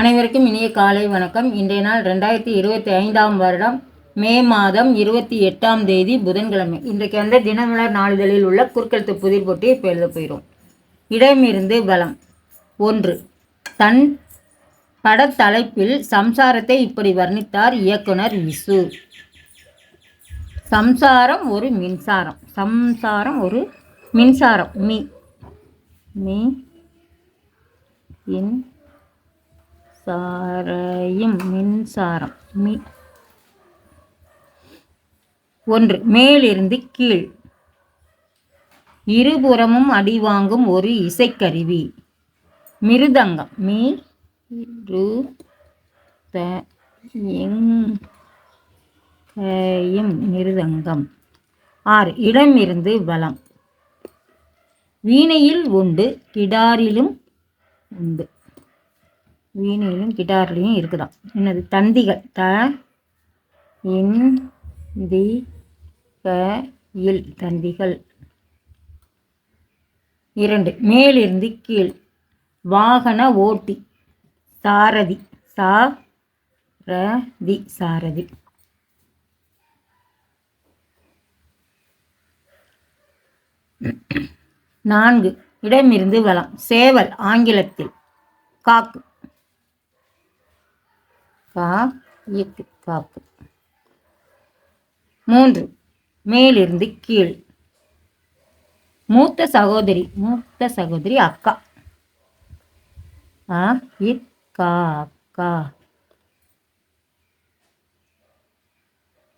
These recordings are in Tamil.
அனைவருக்கும் இனிய காலை வணக்கம். இன்றைய நாள் ரெண்டாயிரத்தி இருபத்தி ஐந்தாம் வருடம் மே மாதம் இருபத்தி எட்டாம் தேதி புதன்கிழமை. இன்றைக்கு அந்த தினமலர் நாளிதழில் உள்ள குறுக்கெழுத்து புதிர் போட்டியை இப்போ எழுத போயிடும் இடமிருந்து பலம் ஒன்று. தன் படத்தலைப்பில் சம்சாரத்தை இப்படி வர்ணித்தார் இயக்குனர் விசு. சம்சாரம் ஒரு மின்சாரம். சம்சாரம் ஒரு மின்சாரம். மீ. மீ. இன் சாரையும் மின்சாரம் மி. ஒன்று மேலிருந்து கீழ். இருபுறமும் அடி வாங்கும் ஒரு இசைக்கருவி. மிருதங்கம் மீ. ரு த எங் மிருதங்கம். ஆறு இடமிருந்து வளம் வீணையில் உண்டு கிடாரிலும் உண்டு. வீணையிலும் கிட்டார்லேயும் இருக்குதாம். என்னது? தந்திகள். த இன் தி க இல். தந்திகள். இரண்டு. மேலிருந்து கீழ். வாகன ஓட்டி. சாரதி. சா ர தி. சாரதி. நான்கு. இடமிருந்து வளம் சேவல். ஆங்கிலத்தில். காக்கு. கா காப்பு. மூன்று மேலிருந்து கீழ். மூத்த சகோதரி மூத்த சகோதரி அக்கா. ஆ இக்கா அக்கா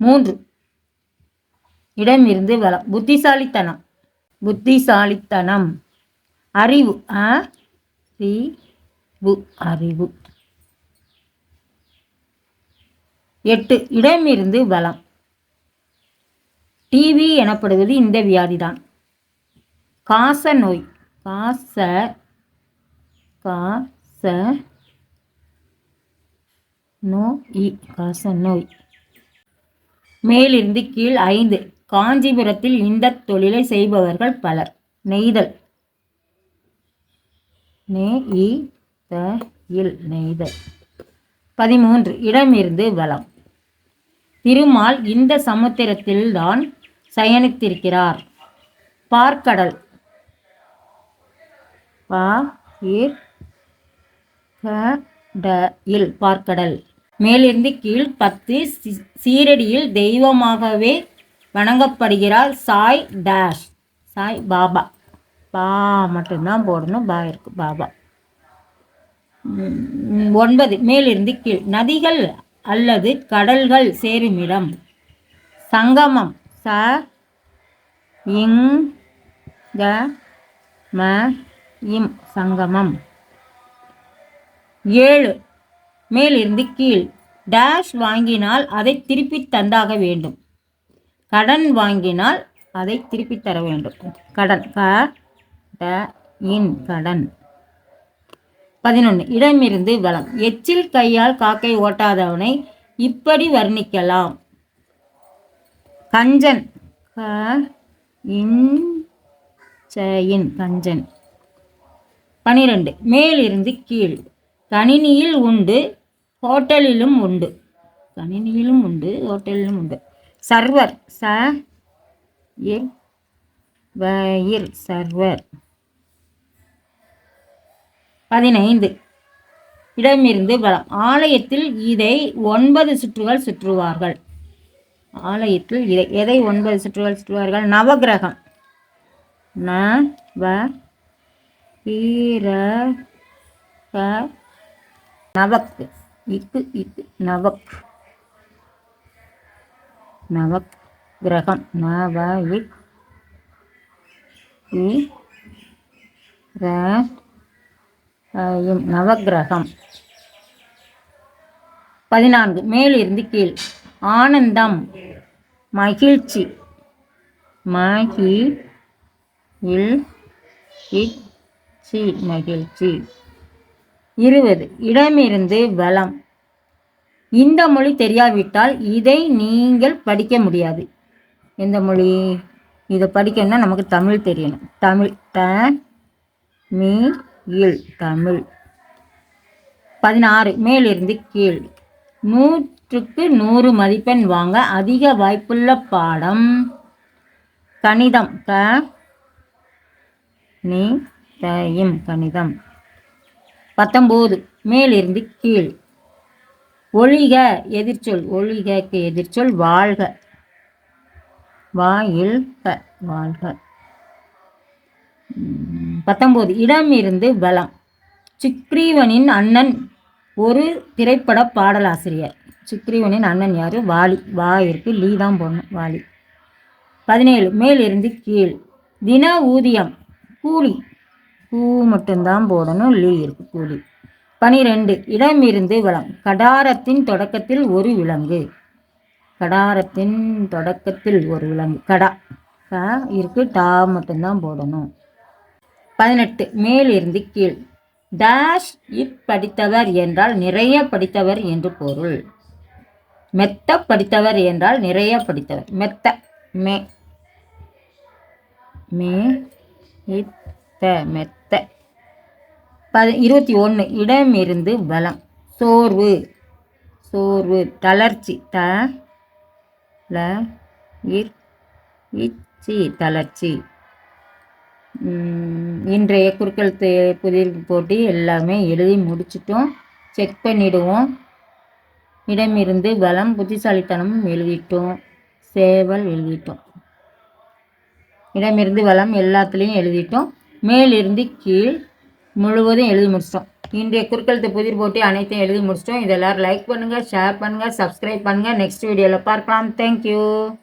மூன்று இடமிருந்து வளம் புத்திசாலித்தனம். புத்திசாலித்தனம். அறிவு அறிவு ரி அறிவு. எட்டு. இடமிருந்து வலம் டிவி எனப்படுவது இந்த வியாதிதான். காச நோய். காச காச நோய். காச நோய். மேலிருந்து கீழ் ஐந்து. காஞ்சிபுரத்தில் இந்த தொழிலை செய்பவர்கள் பலர். நெய்தல். நே த இல் நெய்தல். பதிமூன்று. இடமிருந்து வலம் திருமால் இந்த சமுத்திரத்தில்தான் சயனித்திருக்கிறார். பார்க்கடல். பா இர் ட இல் பார்க்கடல். மேலிருந்து கீழ் பத்து சீரடியில் தெய்வமாகவே வணங்கப்படுகிறார் சாய் டேஷ். சாய் பாபா. பா மட்டும்தான் போடணும் பா இருக்கு பாபா. ஒன்பது மேலிருந்து கீழ். நதிகள் அல்லது கடல்கள் சேருமிடம். சங்கமம் ச இங் க ம இம் சங்கமம். ஏழு. மேலிருந்து கீழ். டேஷ் வாங்கினால் அதை திருப்பி தந்தாக வேண்டும். கடன் வாங்கினால் அதை திருப்பி தர வேண்டும். கடன் க ட இன் கடன். பதினொன்று இடமிருந்து வளம் எச்சில் கையால் காக்கை ஓட்டாதவனை இப்படி வர்ணிக்கலாம். கஞ்சன். க இன் இன் கஞ்சன். பனிரெண்டு மேலிருந்து கீழ். கணினியில் உண்டு. ஹோட்டலிலும் உண்டு. கணினியிலும் உண்டு ஹோட்டலிலும் உண்டு. சர்வர். ச இர் வயிர் சர்வர். பதினைந்து. இடமிருந்து வலம். ஆலயத்தில் இதை ஒன்பது சுற்றுகள் சுற்றுவார்கள். ஆலயத்தில் இதை எதை ஒன்பது சுற்றுகள் சுற்றுவார்கள்? நவக்கிரகம் ந வ நவக். இக்கு இக்கு நவக். நவக் கிரகம். நவ இக் இ ர நவகிரகம் நவக்கிரகம். பதினான்கு. மேலிருந்து கீழ். ஆனந்தம். மகிழ்ச்சி. மகி இல் இச்சி. மகிழ்ச்சி. இருபது. இடமிருந்து பலம் இந்த மொழி தெரியாவிட்டால் இதை நீங்கள் படிக்க முடியாது. எந்த மொழி? இதை படிக்கணும்னா நமக்கு தமிழ் தெரியணும். தமிழ். த மீ இல் தமிழ். பதினாறு மேலிருந்து கீழ். நூற்றுக்கு நூறு மதிப்பெண் வாங்க அதிக வாய்ப்புள்ள பாடம். கணிதம் க நீ தயும் கணிதம். பத்தொம்போது மேலிருந்து கீழ். ஒழிக எதிர்ச்சொல் ஒழிகக்கு எதிர்ச்சொல் வாழ்க. வாயில் க வாழ்க. பத்தொம்போது இடமிருந்து பலம். சுக்ரீவனின் அண்ணன் ஒரு திரைப்பட பாடலாசிரியர். சுக்ரீவனின் அண்ணன் யார்? வாலி. வாயிற்கு லீ தான் போடணும் வாலி. பதினேழு. மேலிருந்து கீழ். தின ஊதியம் கூலி. கூ மட்டும்தான் போடணும் லீ இருக்கு கூலி. பனிரெண்டு. இடமிருந்து வளம் கடாரத்தின் தொடக்கத்தில் ஒரு விலங்கு. கடாரத்தின் தொடக்கத்தில் ஒரு விலங்கு. கடா. க இருக்கு டா மட்டும்தான் போடணும். பதினெட்டு. மேலிருந்து கீழ். டேஷ் இப் படித்தவர் என்றால் நிறைய படித்தவர் என்று பொருள். மெத்த படித்தவர் என்றால் நிறைய படித்தவர் மெத்த மே மே இத்த மெத்த பதி இருபத்தி ஒன்று இடமிருந்து பலம் சோர்வு. சோர்வு. தளர்ச்சி. த ல இர் இச்சி. தளர்ச்சி. இன்றைய குறுக்கெழுத்து தே- புதிர் போட்டி எல்லாமே எழுதி முடிச்சிட்டோம். செக் பண்ணிடுவோம். இடமிருந்து பலம் புத்திசாலித்தனமும் எழுதிட்டோம். சேவல் எழுதிட்டோம். இடமிருந்து வளம் எல்லாத்துலேயும் எழுதிட்டோம். மேலிருந்து கீழ் முழுவதும் எழுதி முடிச்சிட்டோம். இன்றைய குறுக்கெழுத்து புதிர் போட்டி அனைத்தையும் எழுதி முடிச்சிட்டோம். இதெல்லாம் லைக் பண்ணுங்கள் ஷேர் பண்ணுங்கள் சப்ஸ்கிரைப் பண்ணுங்கள் நெக்ஸ்ட் வீடியோவில் பார்க்கலாம். தேங்க்யூ